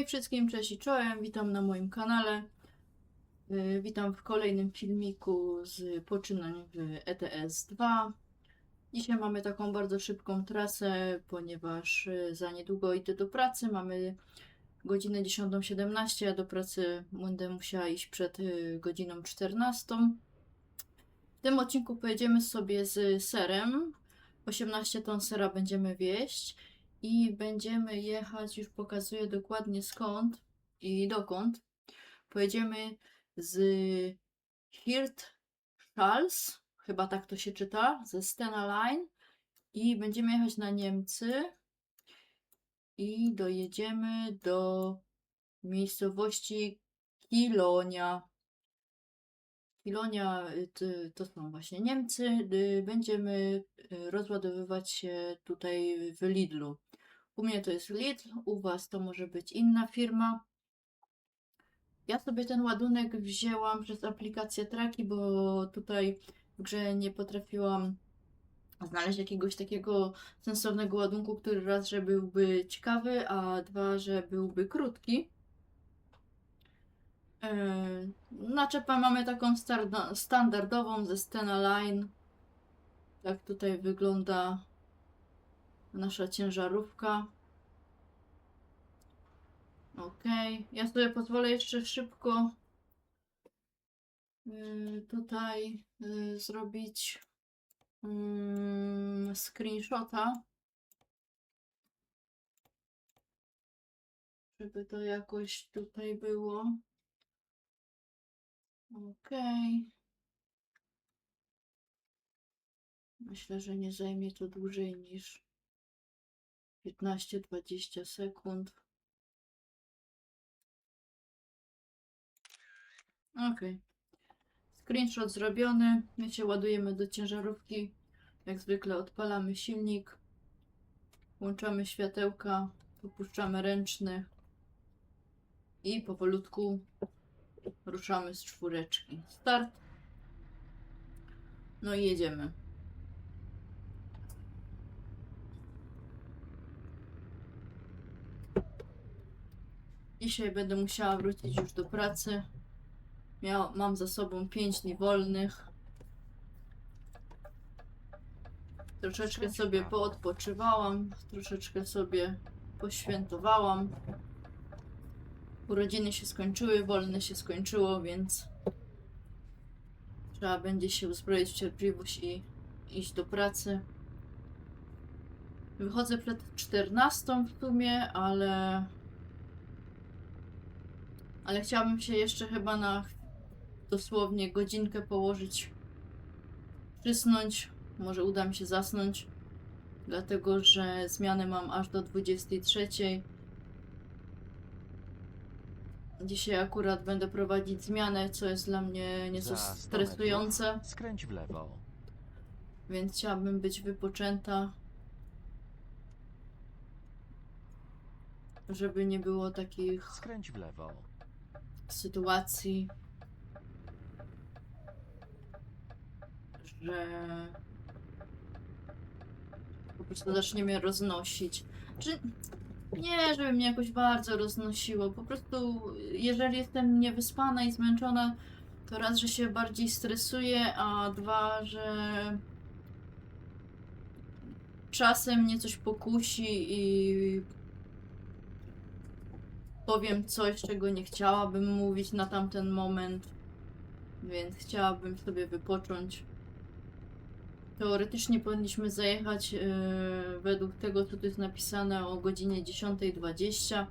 Hej wszystkim, cześć i czołem, witam na moim kanale. Y, Witam w kolejnym filmiku z poczynań w ETS 2. Dzisiaj mamy taką bardzo szybką trasę, ponieważ y, za niedługo idę do pracy. Mamy godzinę 10.17, a do pracy będę musiała iść przed y, godziną 14. W tym odcinku pojedziemy sobie z serem. 18 ton sera będziemy wieść i będziemy jechać, już pokazuję dokładnie skąd i dokąd. Pojedziemy z Hirt Charles, chyba tak to się czyta, ze Stena Line i będziemy jechać na Niemcy i dojedziemy do miejscowości Kilonia. Kilonia y, to- są właśnie Niemcy. y, Będziemy y, rozładowywać się tutaj w Lidlu. U mnie to jest Lidl, u Was to może być inna firma. Ja sobie ten ładunek wzięłam przez aplikację Traki, bo tutaj w grze nie potrafiłam znaleźć jakiegoś takiego sensownego ładunku, który raz, że byłby ciekawy, a dwa, że byłby krótki. Yy, Naczepę mamy taką standardową ze Stena Line. Tak tutaj wygląda nasza ciężarówka. Ok, ja sobie pozwolę jeszcze szybko yy, tutaj yy, zrobić mm, screenshota. Żeby to jakoś tutaj było. Okej. Myślę, że nie zajmie to dłużej niż 15-20 sekund. Okej. Screenshot zrobiony. My się ładujemy do ciężarówki. Jak zwykle odpalamy silnik. Włączamy światełka. Popuszczamy ręczny. I powolutku ruszamy z czwóreczki. Start. No i jedziemy. Dzisiaj będę musiała wrócić już do pracy. Miał, mam za sobą 5 dni wolnych. Troszeczkę sobie poodpoczywałam, troszeczkę sobie poświętowałam. Urodziny się skończyły, wolne się skończyło, więc trzeba będzie się uzbroić w cierpliwość i iść do pracy. Wychodzę przed 14 w sumie, ale ale chciałabym się jeszcze chyba na dosłownie godzinkę położyć, przysnąć. Może uda mi się zasnąć, dlatego że zmianę mam aż do 23. Dzisiaj akurat będę prowadzić zmianę, co jest dla mnie nieco Za 100 stresujące, Skręć w lewo. więc chciałabym być wypoczęta. Żeby nie było takich Skręć w lewo. sytuacji, że po prostu zacznie mnie roznosić. Czy nie, żeby mnie jakoś bardzo roznosiło. Po prostu, jeżeli jestem niewyspana i zmęczona, to raz, że się bardziej stresuję, a dwa, że czasem mnie coś pokusi i powiem coś, czego nie chciałabym mówić na tamten moment, więc chciałabym sobie wypocząć. Teoretycznie powinniśmy zajechać e, według tego, co tu jest napisane o godzinie 10.20,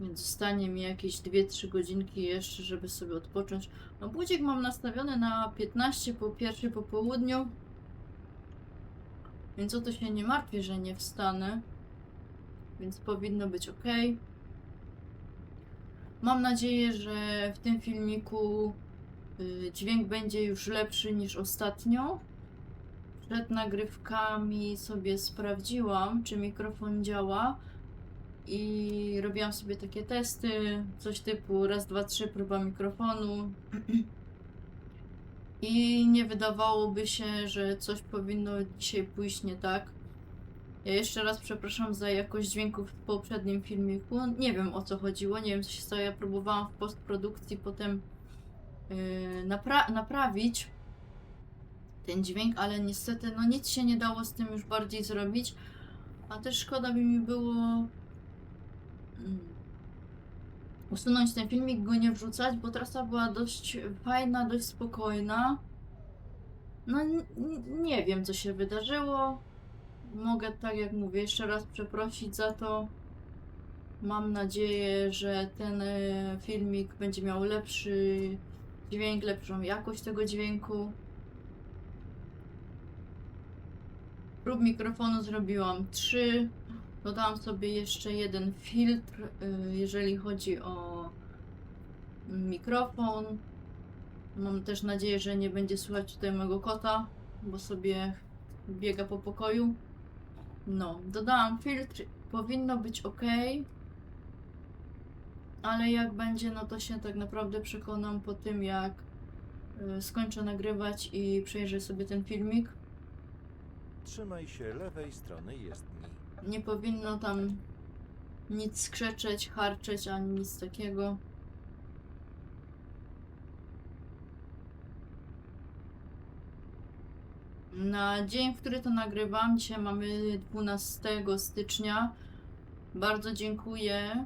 więc zostanie mi jakieś 2-3 godzinki jeszcze, żeby sobie odpocząć. No budzik mam nastawiony na 15 po pierwszej po południu, więc o to się nie martwię, że nie wstanę, więc powinno być ok. Mam nadzieję, że w tym filmiku y, dźwięk będzie już lepszy niż ostatnio. Przed nagrywkami sobie sprawdziłam, czy mikrofon działa i robiłam sobie takie testy, coś typu raz, dwa, trzy, próba mikrofonu. I nie wydawałoby się, że coś powinno dzisiaj pójść nie tak. Ja jeszcze raz przepraszam za jakość dźwięków w poprzednim filmiku. Nie wiem o co chodziło, nie wiem co się stało. Ja próbowałam w postprodukcji potem yy, napra- naprawić ten dźwięk, ale niestety no nic się nie dało z tym już bardziej zrobić. A też szkoda by mi było mm, usunąć ten filmik, go nie wrzucać, bo trasa była dość fajna, dość spokojna. No nie wiem co się wydarzyło. Mogę tak jak mówię jeszcze raz przeprosić za to. Mam nadzieję, że ten e, filmik będzie miał lepszy dźwięk, lepszą jakość tego dźwięku. Prób mikrofonu zrobiłam 3. Dodałam sobie jeszcze jeden filtr, y, jeżeli chodzi o mikrofon. Mam też nadzieję, że nie będzie słychać tutaj mojego kota, bo sobie biega po pokoju. No, dodałam filtr, powinno być ok. Ale jak będzie, no to się tak naprawdę przekonam po tym, jak y, skończę nagrywać i przejrzę sobie ten filmik. Trzymaj się lewej strony jezdni. Nie powinno tam nic skrzeczeć, harczeć ani nic takiego. Na dzień, w który to nagrywam, dzisiaj mamy 12 stycznia. Bardzo dziękuję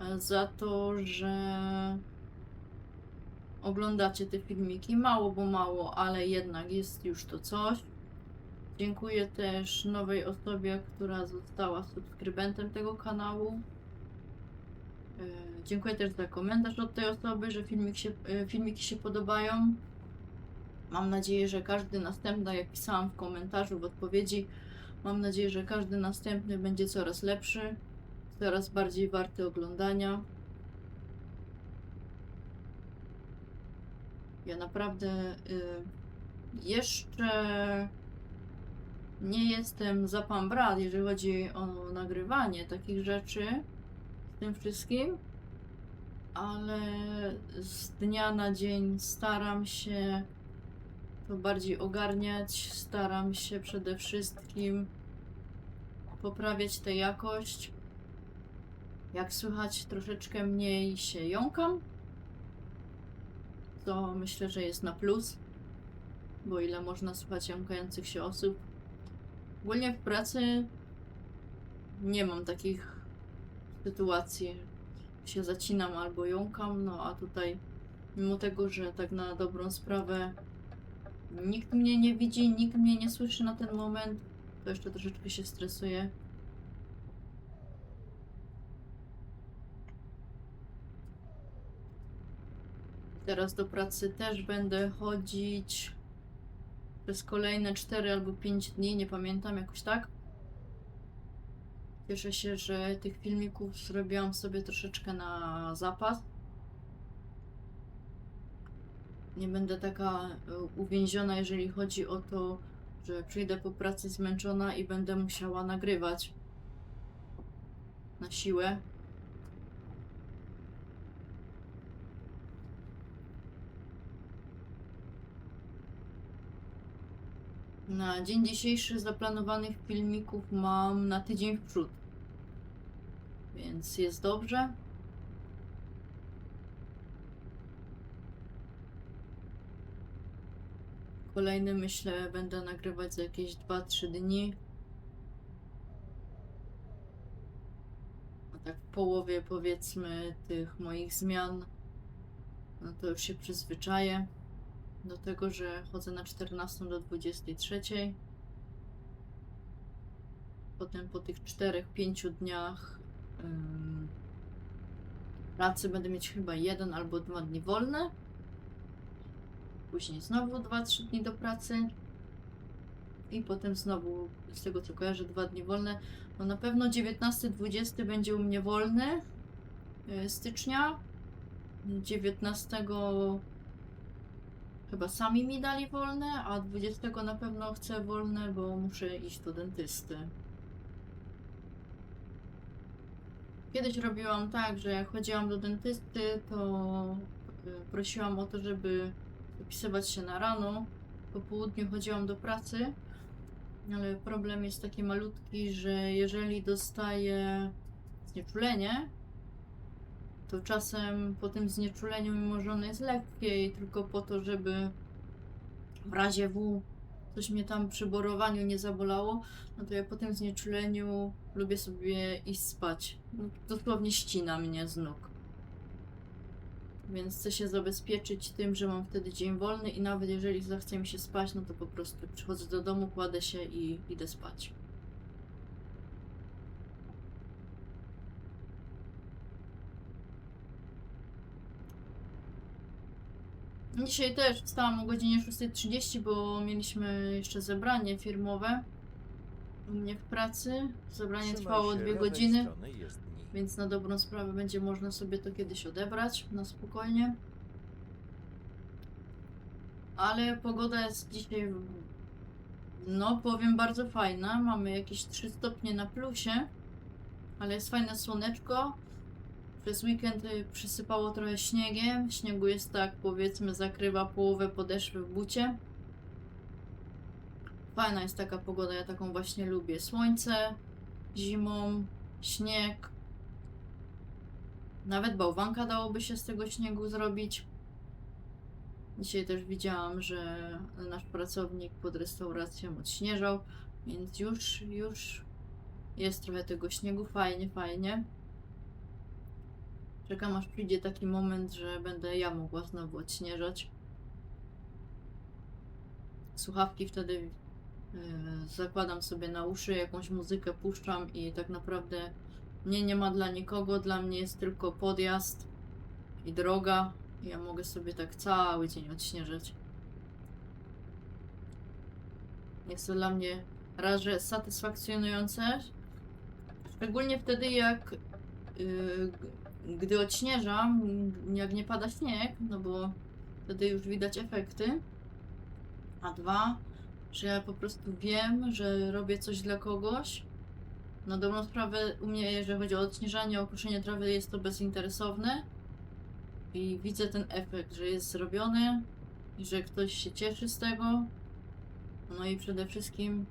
e, za to, że oglądacie te filmiki. Mało, bo mało, ale jednak jest już to coś. Dziękuję też nowej osobie, która została subskrybentem tego kanału. E, Dziękuję też za komentarz od tej osoby, że filmik się, e, filmiki się podobają. Mam nadzieję, że każdy następny, jak pisałam w komentarzu, w odpowiedzi, mam nadzieję, że każdy następny będzie coraz lepszy, coraz bardziej warty oglądania. Ja naprawdę y, jeszcze nie jestem za pan brat, jeżeli chodzi o nagrywanie takich rzeczy z tym wszystkim, ale z dnia na dzień staram się to bardziej ogarniać, staram się przede wszystkim poprawiać tę jakość. Jak słychać, troszeczkę mniej się jąkam, to myślę, że jest na plus, bo ile można słuchać jąkających się osób. Ogólnie w pracy nie mam takich sytuacji, się zacinam albo jąkam, no a tutaj mimo tego, że tak na dobrą sprawę nikt mnie nie widzi, nikt mnie nie słyszy na ten moment, to jeszcze troszeczkę się stresuję. Teraz do pracy też będę chodzić przez kolejne 4 albo 5 dni, nie pamiętam, jakoś tak. Cieszę się, że tych filmików zrobiłam sobie troszeczkę na zapas. Nie będę taka e, uwięziona, jeżeli chodzi o to, że przyjdę po pracy zmęczona i będę musiała nagrywać na siłę. Na dzień dzisiejszy zaplanowanych filmików mam na tydzień w przód. Więc jest dobrze. Kolejny myślę będę nagrywać za jakieś 2-3 dni. A tak w połowie powiedzmy tych moich zmian, no to już się przyzwyczaję do tego, że chodzę na 14 do 23. Potem po tych 4-5 dniach pracy będę mieć chyba jeden albo dwa dni wolne. Później znowu 2-3 dni do pracy. I potem znowu, z tego co kojarzę, dwa dni wolne. No na pewno 19-20 będzie u mnie wolny y, stycznia. 19 chyba sami mi dali wolne, a 20 na pewno chcę wolne, bo muszę iść do dentysty. Kiedyś robiłam tak, że jak chodziłam do dentysty, to y, prosiłam o to, żeby zapisywać się na rano. Po południu chodziłam do pracy Ale problem jest taki malutki, że jeżeli dostaję znieczulenie, to czasem po tym znieczuleniu, mimo że ono jest lekkie i tylko po to, żeby w razie W coś mnie tam przy borowaniu nie zabolało, no to ja po tym znieczuleniu lubię sobie iść spać. No, dosłownie ścina mnie z nóg. Więc chcę się zabezpieczyć tym, że mam wtedy dzień wolny i nawet jeżeli zachce mi się spać, no to po prostu przychodzę do domu, kładę się i idę spać. Dzisiaj też wstałam o godzinie 6.30, bo mieliśmy jeszcze zebranie firmowe u mnie w pracy. Zebranie Trzymaj trwało się dwie lewej godziny. strony jest dni. Więc na dobrą sprawę będzie można sobie to kiedyś odebrać na spokojnie. Ale pogoda jest dzisiaj, no powiem, bardzo fajna. Mamy jakieś 3 stopnie na plusie, ale jest fajne słoneczko. Przez weekend y, przysypało trochę śniegiem. Śniegu jest tak, powiedzmy, zakrywa połowę podeszwy w bucie. Fajna jest taka pogoda, ja taką właśnie lubię. Słońce zimą, śnieg, nawet bałwanka dałoby się z tego śniegu zrobić. Dzisiaj też widziałam, że nasz pracownik pod restauracją odśnieżał, więc już, już jest trochę tego śniegu. Fajnie, fajnie. Czekam aż przyjdzie taki moment, że będę ja mogła znowu odśnieżać. Słuchawki wtedy yy, zakładam sobie na uszy, jakąś muzykę puszczam i tak naprawdę mnie nie ma dla nikogo, dla mnie jest tylko podjazd i droga. Ja mogę sobie tak cały dzień odśnieżać. Jest to dla mnie raz, że satysfakcjonujące, szczególnie wtedy jak g- gdy odśnieżam, jak nie pada śnieg, no bo wtedy już widać efekty. A dwa, że ja po prostu wiem, że robię coś dla kogoś na dobrą sprawę u mnie, jeżeli chodzi o odśnieżanie, o trawy, jest to bezinteresowne. I widzę ten efekt, że jest zrobiony i że ktoś się cieszy z tego. No i przede wszystkim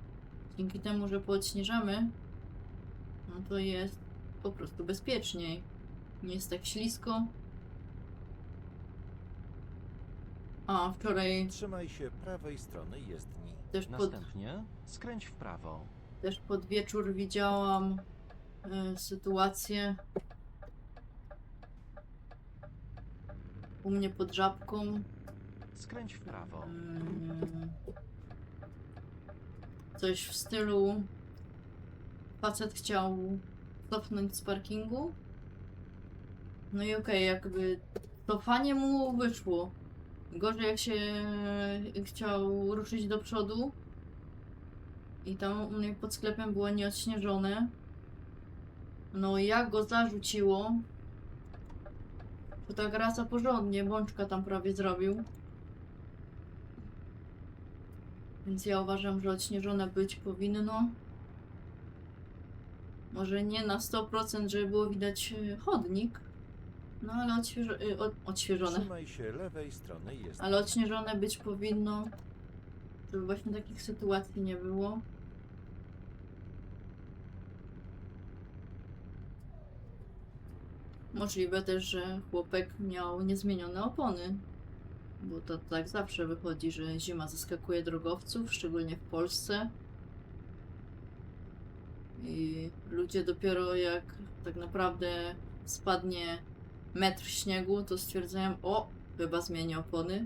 dzięki temu, że poodśnieżamy, no to jest po prostu bezpieczniej. Nie jest tak ślisko. A, wczoraj Trzymaj się prawej strony jest dni. też pod, Następnie skręć w prawo. Też pod wieczór widziałam e, sytuację u mnie pod żabką. Skręć w prawo. Mm, Coś w stylu facet chciał cofnąć z parkingu. No i okej, jakby cofanie mu wyszło. Gorzej jak się chciał ruszyć do przodu. I tam u mnie pod sklepem było nieodśnieżone. No i jak go zarzuciło, to tak rasa porządnie, bączka tam prawie zrobił. Więc ja uważam, że odśnieżone być powinno. Może nie na 100%, żeby było widać chodnik. No ale odświeżo- y, od- odświeżone. Trzymaj się lewej strony jest Ale odśnieżone być powinno, żeby właśnie takich sytuacji nie było. Możliwe też, że chłopek miał niezmienione opony. Bo to tak zawsze wychodzi, że zima zaskakuje drogowców, szczególnie w Polsce. I ludzie dopiero jak tak naprawdę spadnie metr śniegu, to stwierdzają, o, chyba zmienię opony.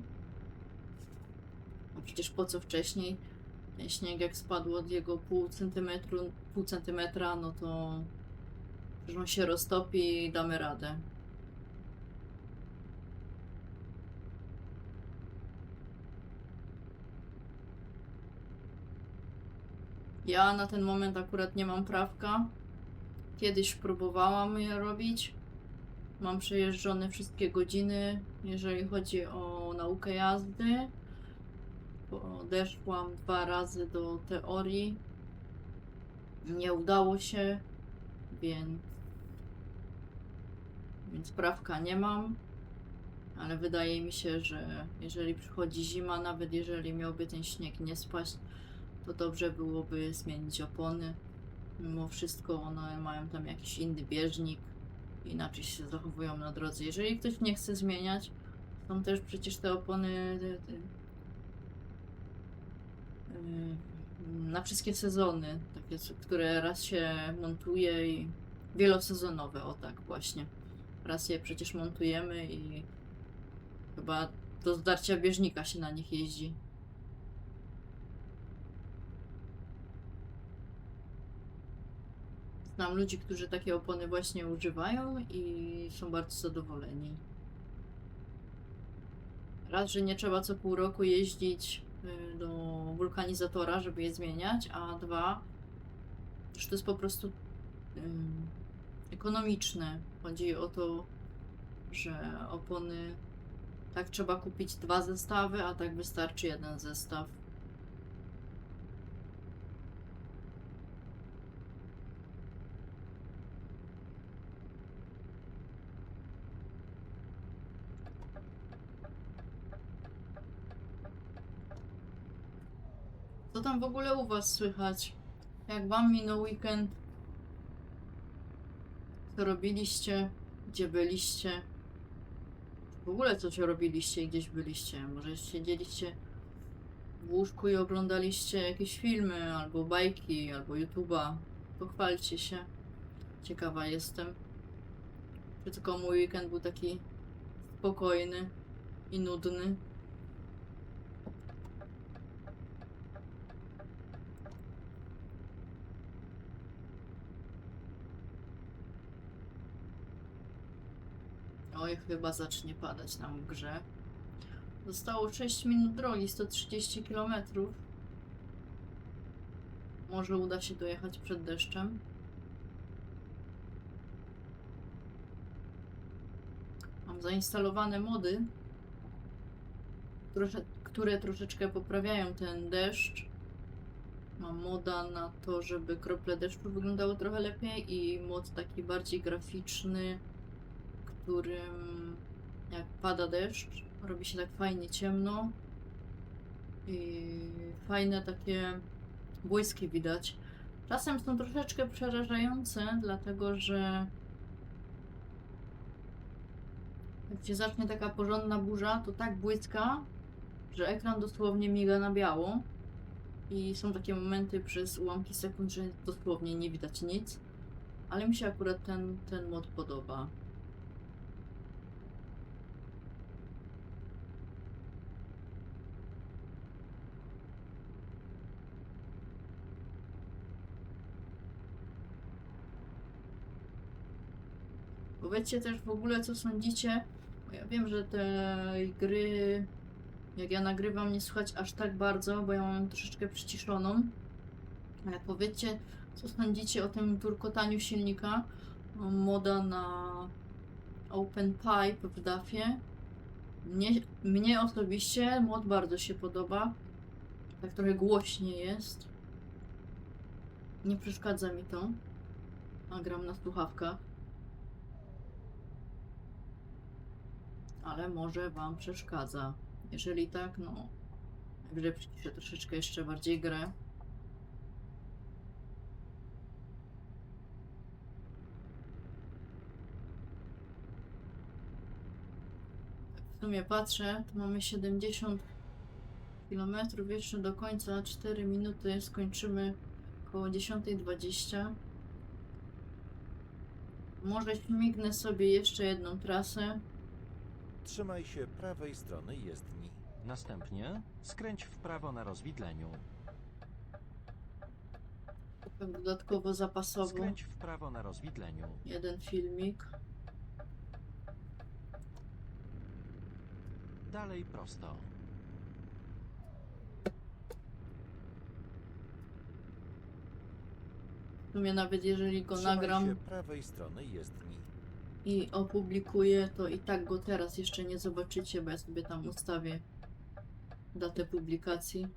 A przecież po co wcześniej? Śnieg jak spadł od jego pół centymetru, pół centymetra, no to że on się roztopi i damy radę. Ja na ten moment akurat nie mam prawka. Kiedyś próbowałam je robić. Mam przejeżdżone wszystkie godziny, jeżeli chodzi o naukę jazdy. Podeszłam dwa razy do teorii. Nie udało się, więc, więc prawka nie mam. Ale wydaje mi się, że jeżeli przychodzi zima, nawet jeżeli miałby ten śnieg nie spaść, to dobrze byłoby zmienić opony. Mimo wszystko one mają tam jakiś inny bieżnik, inaczej się zachowują na drodze. Jeżeli ktoś nie chce zmieniać, są też przecież te opony te, te, yy, na wszystkie sezony, takie, które raz się montuje i wielosezonowe, o tak właśnie. Raz je przecież montujemy i chyba do zdarcia bieżnika się na nich jeździ. Znam ludzi, którzy takie opony właśnie używają i są bardzo zadowoleni. Raz, że nie trzeba co pół roku jeździć y, do wulkanizatora, żeby je zmieniać, a dwa, że to jest po prostu ym, ekonomiczne. Chodzi o to, że opony tak trzeba kupić dwa zestawy, a tak wystarczy jeden zestaw. Tam w ogóle u Was słychać? Jak Wam minął weekend? Co robiliście? Gdzie byliście? W ogóle coś robiliście i gdzieś byliście? Może siedzieliście w łóżku i oglądaliście jakieś filmy, albo bajki, albo YouTube'a? Pochwalcie się. Ciekawa jestem. Czy tylko mój weekend był taki spokojny i nudny? Oj, chyba zacznie padać nam w grze. Zostało 6 minut drogi, 130 km. Może uda się dojechać przed deszczem. Mam zainstalowane mody, trosze, które troszeczkę poprawiają ten deszcz. Mam moda na to, żeby krople deszczu wyglądały trochę lepiej i mod taki bardziej graficzny, którym jak pada deszcz, robi się tak fajnie ciemno i fajne takie błyski widać. Czasem są troszeczkę przerażające, dlatego że jak się zacznie taka porządna burza, to tak błyska, że ekran dosłownie miga na biało i są takie momenty przez ułamki sekund, że dosłownie nie widać nic, ale mi się akurat ten, ten mod podoba. Powiedzcie też w ogóle, co sądzicie. Bo ja wiem, że te gry, jak ja nagrywam, nie słychać aż tak bardzo, bo ja mam troszeczkę przyciszoną. Ale powiedzcie, co sądzicie o tym turkotaniu silnika. Mam moda na Open Pipe w DAFie. Mnie, mnie osobiście mod bardzo się podoba. Tak trochę głośniej jest. Nie przeszkadza mi to. A gram na słuchawkach. Ale może Wam przeszkadza. Jeżeli tak, no, grę przyciszę troszeczkę jeszcze bardziej grę. W sumie patrzę, tu mamy 70 km, jeszcze do końca 4 minuty, skończymy około 10.20. Może śmignę sobie jeszcze jedną trasę. Trzymaj się prawej strony jezdni. Następnie skręć w prawo na rozwidleniu. Dodatkowo zapasowo. Skręć w prawo na rozwidleniu. Jeden filmik. Dalej prosto. W sumie nawet jeżeli go Trzymaj nagram się prawej strony jezdni. I opublikuję, to i tak go teraz jeszcze nie zobaczycie, bo ja sobie tam ustawię datę publikacji.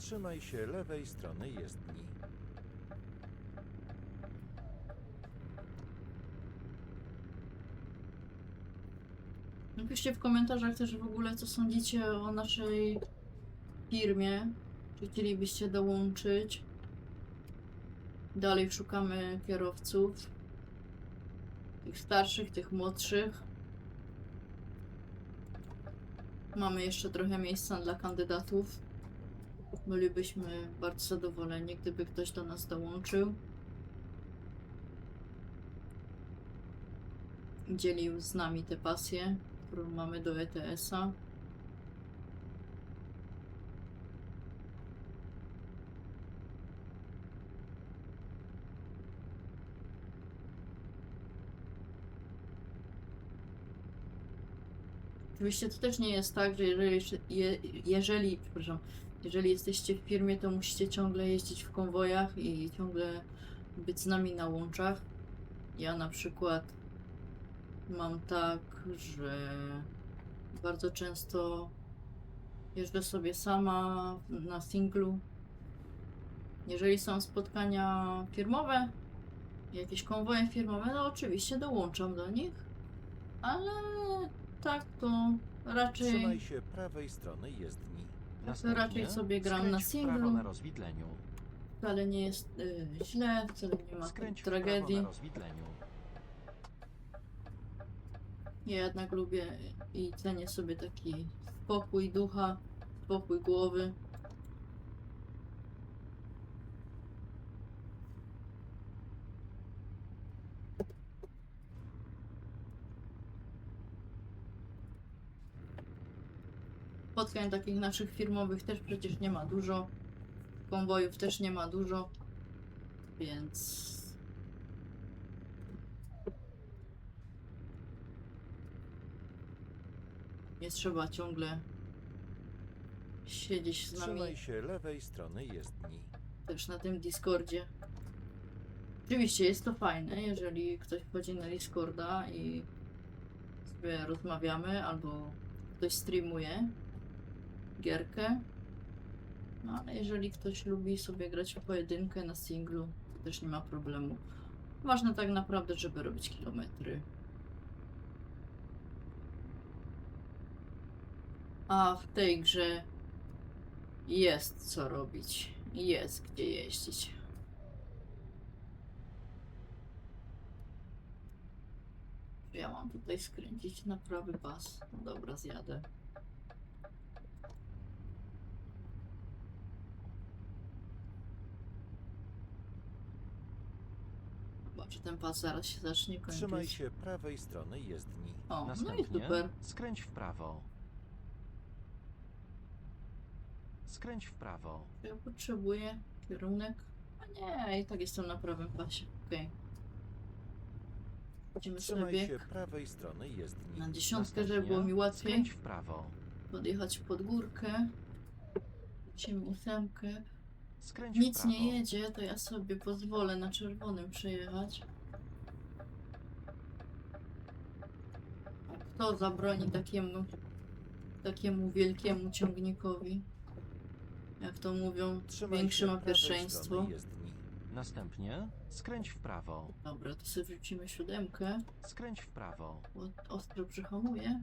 Trzymaj się lewej strony jezdni. Napiszcie w komentarzach też w ogóle, co sądzicie o naszej firmie. Czy chcielibyście dołączyć? Dalej szukamy kierowców. Tych starszych, tych młodszych. Mamy jeszcze trochę miejsca dla kandydatów. Bylibyśmy bardzo zadowoleni, gdyby ktoś do nas dołączył. Dzielił z nami tę pasję, którą mamy do ETS-a. Oczywiście to też nie jest tak, że jeżeli, je, jeżeli, przepraszam, jeżeli jesteście w firmie, to musicie ciągle jeździć w konwojach i ciągle być z nami na łączach. Ja na przykład mam tak, że bardzo często jeżdżę sobie sama na singlu. Jeżeli są spotkania firmowe, jakieś konwoje firmowe, no oczywiście dołączam do nich, ale tak to raczej, Trzymaj się prawej strony jezdni. To raczej sobie gram skręć na w prawo singlu. na rozwidleniu. wcale nie jest y, źle, wcale nie ma Skręć w tragedii. prawo na rozwidleniu. Ja jednak lubię i cenię sobie taki spokój ducha, spokój głowy. Spotkań takich naszych firmowych też przecież nie ma dużo. Konwojów też nie ma dużo. Więc nie trzeba ciągle siedzieć z nami Trzymaj się lewej strony jezdni. też na tym Discordzie. Oczywiście jest to fajne, jeżeli ktoś wchodzi na Discorda i sobie rozmawiamy, albo ktoś streamuje gierkę. No ale jeżeli ktoś lubi sobie grać w pojedynkę na singlu, to też nie ma problemu. Ważne tak naprawdę, żeby robić kilometry. A w tej grze jest co robić. Jest gdzie jeździć. Ja mam tutaj skręcić na prawy pas. Dobra, zjadę. Zobaczę, ten pas zaraz się zacznie kończyć. Trzymaj się prawej strony jezdni. O, no i Następnie super. skręć w prawo. Skręć w prawo. Ja potrzebuję kierunek. A nie, i tak jestem na prawym pasie. Okej. Idziemy Trzymaj sobie się prawej strony jezdni. na dziesiątkę, żeby Następnie było mi łatwiej Skręć w prawo. podjechać pod górkę. Lecimy ósemkę. Skręć w Nic prawo. nie jedzie, to ja sobie pozwolę na czerwonym przejechać. A kto zabroni takiemu, takiemu wielkiemu ciągnikowi? Jak to mówią, Trzymaj większy się ma prawej pierwszeństwo. strony jezdni. Następnie skręć w prawo. Dobra, to sobie wrzucimy siódemkę. Skręć w prawo. O- Ostro przyhamuję.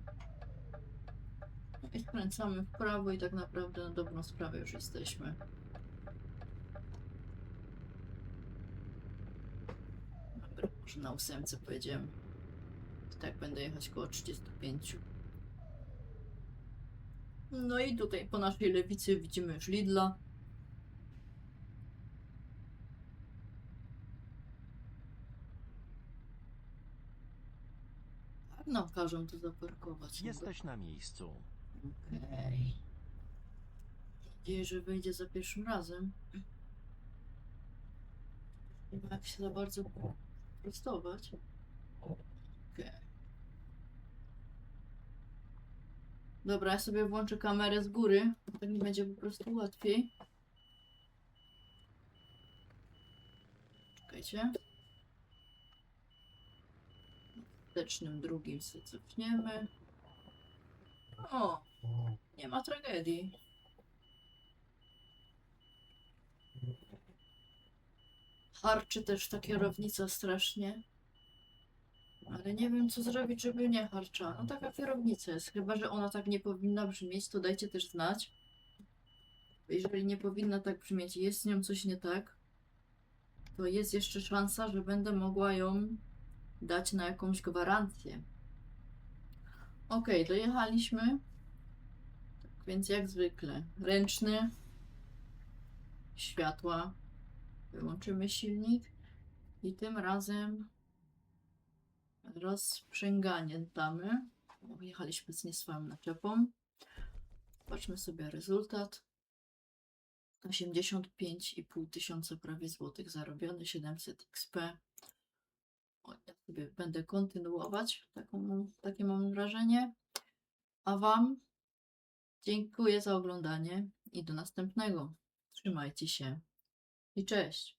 No I skręcamy w prawo i tak naprawdę na dobrą sprawę już jesteśmy. Dobra, może na ósemce pojedziemy. I tak będę jechać koło 35. No i tutaj po naszej lewicy widzimy już Lidla. No, każą tu zaparkować. Jesteś na miejscu. Okej. Mam nadzieję, że wyjdzie za pierwszym razem. Nie ma jak się za bardzo prostować. Dobra, ja sobie włączę kamerę z góry. Tak mi będzie po prostu łatwiej. Czekajcie. Wstecznym drugim sobie cofniemy. O! Nie ma tragedii. Harczy też ta kierownica strasznie. Ale nie wiem, co zrobić, żeby nie harczała. No taka kierownica jest. Chyba, że ona tak nie powinna brzmieć, to dajcie też znać. Jeżeli nie powinna tak brzmieć i jest z nią coś nie tak, to jest jeszcze szansa, że będę mogła ją dać na jakąś gwarancję. Ok, dojechaliśmy. Tak więc jak zwykle, ręczny, światła, wyłączymy silnik i tym razem rozprzęganie damy. Jechaliśmy z nie swoją naczepą. Zobaczmy sobie rezultat. 85,5 tysiąca prawie złotych zarobione, 700 XP. O, ja sobie będę kontynuować, taką, takie mam wrażenie. A Wam dziękuję za oglądanie i do następnego. Trzymajcie się i cześć.